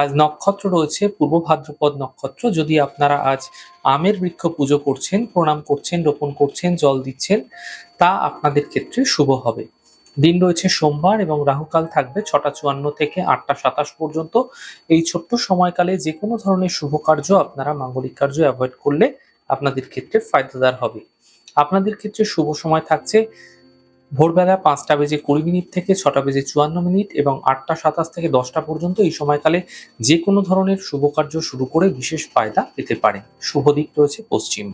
আজ নক্ষত্র রয়েছে, পূর্ব ভাদ্রপদ নক্ষত্র। যদি আপনারা আজ আমের বৃক্ষ পুজো করছেন, প্রণাম করছেন, রোপণ করছেন, জল দিচ্ছেন, তা আপনাদের ক্ষেত্রে শুভ হবে। দিন রয়েছে সোমবার এবং রাহুকাল থাকবে ছটা চুয়ান্ন থেকে আটটা সাতাশ পর্যন্ত। এই ছোট্ট সময়কালে যে কোনো ধরনের শুভ কার্য আপনারা মাঙ্গলিক কার্য অ্যাভয়েড করলে আপনাদের ক্ষেত্রে ফায়দাদার হবে। আপনাদের ক্ষেত্রে শুভ সময় থাকছে ভোরবেলা পাঁচটা বেজে কুড়ি মিনিট থেকে ছটা বেজে চুয়ান্ন মিনিট এবং আটটা সাতাশ থেকে দশটা পর্যন্ত এই সময়কালে যে কোনো ধরনের শুভ কার্য শুরু করে বিশেষ ফায়দা পেতে পারেন। শুভ দিক রয়েছে পশ্চিম।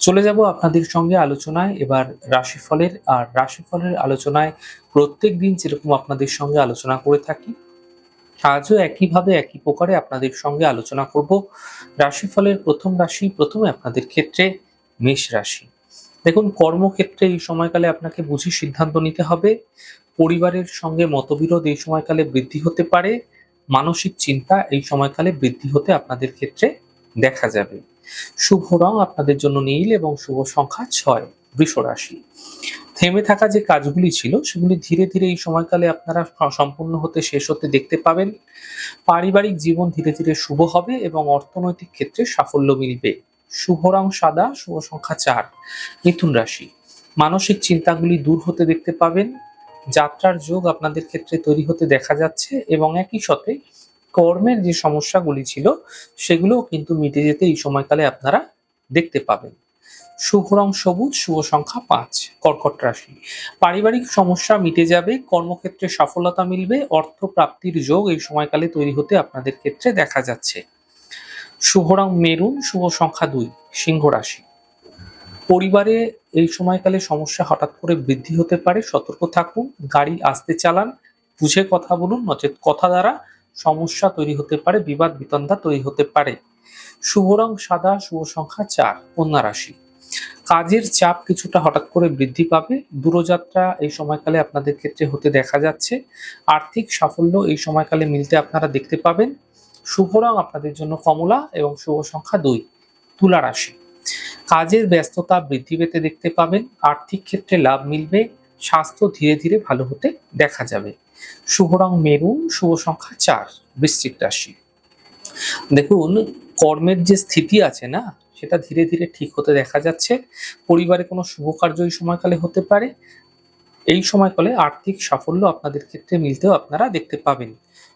চলে যাব আপনাদের সঙ্গে আলোচনায়। এবার রাশিফলের আর রাশিফলের আলোচনায় প্রত্যেক দিন যেরকম আপনাদের সঙ্গে আলোচনা করে থাকি, আজও একইভাবে একই প্রকারে আপনাদের সঙ্গে আলোচনা করব। রাশিফলের প্রথম রাশি প্রথমে আপনাদের ক্ষেত্রে মেষ রাশি। দেখুন, কর্মক্ষেত্রে এই সময়কালে আপনাকে বুঝি সিদ্ধান্ত নিতে হবে। পরিবারের সঙ্গে মতবিরোধ এই সময়কালে বৃদ্ধি হতে পারে। মানসিক চিন্তা এই সময়কালে বৃদ্ধি হতে আপনাদের ক্ষেত্রে দেখা যাবে। শুভ রং আপনাদের জন্য নীল এবং শুভ সংখ্যা ছয়, বৃষ রাশি। থেমে থাকা যে কাজগুলি ছিল, সেগুলি ধীরে ধীরে এই সময়কালে আপনারা সম্পূর্ণ হতে শেষ হতে দেখতে পাবেন। পারিবারিক জীবন ধীরে ধীরে শুভ হবে এবং অর্থনৈতিক ক্ষেত্রে সাফল্য মিলবে। শুভ রং সাদা শুভ সংখ্যা চার। মিথুন রাশি, মানসিক চিন্তাগুলি দূর হতে দেখতে পাবেন। যাত্রার যোগ আপনাদের ক্ষেত্রে তৈরি হতে দেখা যাচ্ছে এবং একই সাথে কর্মের যে সমস্যাগুলি ছিল, সেগুলোও কিন্তু মিটে যেতে এই সময়কালে আপনারা দেখতে পাবেন। শুভ রং সবুজ শুভ সংখ্যা পাঁচ, কর্কট রাশি। পারিবারিক সমস্যা মিটে যাবে, কর্মক্ষেত্রে সফলতা মিলবে অর্থ প্রাপ্তির যোগ এই সময়কালে তৈরি হতে আপনাদের ক্ষেত্রে দেখা যাচ্ছে। শুভ রং মেরুন, শুভ সংখ্যা দুই, সিংহ রাশি। পরিবারে এই সময়কালে সমস্যা হঠাৎ করে বৃদ্ধি হতে পারে, সতর্ক থাকুন, গাড়ি আসতে চালান, বুঝে কথা বলুন, নচেত কথা দ্বারা সমস্যা তৈরি হতে পারে, বিবাদ বিতন্দা তৈরি হতে পারে। শুভ রং সাদা, শুভ সংখ্যা চার, কন্যা রাশি। কাজের চাপ কিছুটা হঠাৎ করে বৃদ্ধি পাবে, দূরযাত্রা এই সময়কালে আপনাদের ক্ষেত্রে হতে দেখা যাচ্ছে, আর্থিক সাফল্য এই সময়কালে মিলতে আপনারা দেখতে পাবেন শুভ রং আপনাদের জন্য কমলা এবং শুভ সংখ্যা দুই, তুলা রাশি। কাজের ব্যস্ততা বৃদ্ধি পেতে দেখতে পাবেন, আর্থিক ক্ষেত্রে লাভ মিলবে, স্বাস্থ্য ধীরে ধীরে ভালো হতে দেখা যাবে। শুভ রং মেরুন শুভ সংখ্যা চার, বৃশ্চিক রাশি। দেখুন, কর্মের যে স্থিতি আছে না, সেটা ধীরে ধীরে ঠিক হতে দেখা যাচ্ছে। পরিবারে কোনো শুভ কার্য এই সময়কালে হতে পারে এই সময়কালে আর্থিক সাফল্য আপনাদের ক্ষেত্রে মিলতেও আপনারা দেখতে পাবেন।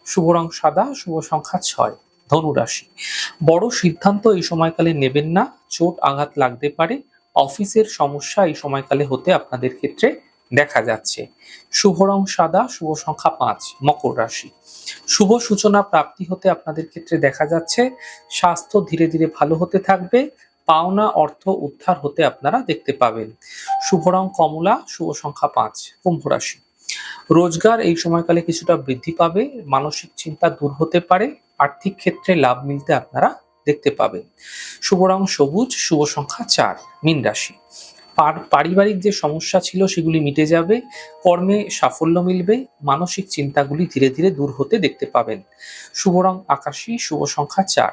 শুভ রং সাদা, শুভ সংখ্যা ছয়, ধনু রাশি। বড় সিদ্ধান্ত এই সময়কালে নেবেন না, চোট আঘাত লাগতে পারে, অফিসের সমস্যা এই সময়কালে হতে আপনাদের ক্ষেত্রে দেখা যাচ্ছে। শুভ রং সাদা, শুভ সংখ্যা পাঁচ, মকর রাশি। শুভ সূচনা প্রাপ্তি হতে আপনাদের ক্ষেত্রে দেখা যাচ্ছে, স্বাস্থ্য ধীরে ধীরে ভালো হতে থাকবে পাওনা অর্থ উদ্ধার হতে আপনারা দেখতে পাবেন। শুভ রং কমলা, শুভ সংখ্যা পাঁচ, কুম্ভ রাশি। রোজগার এই সময়কালে কিছুটা বৃদ্ধি পাবে, মানসিক চিন্তা দূর হতে পারে, আর্থিক ক্ষেত্রে লাভ মিলতে আপনারা দেখতে পাবেন। শুভ রং সবুজ, শুভ সংখ্যা চার, মীন রাশি। পারিবারিক যে সমস্যা ছিল সেগুলি মিটে যাবে, কর্মে সাফল্য মিলবে, মানসিক চিন্তাগুলি ধীরে ধীরে দূর হতে দেখতে পাবেন। শুভ রং আকাশী, শুভ সংখ্যা চার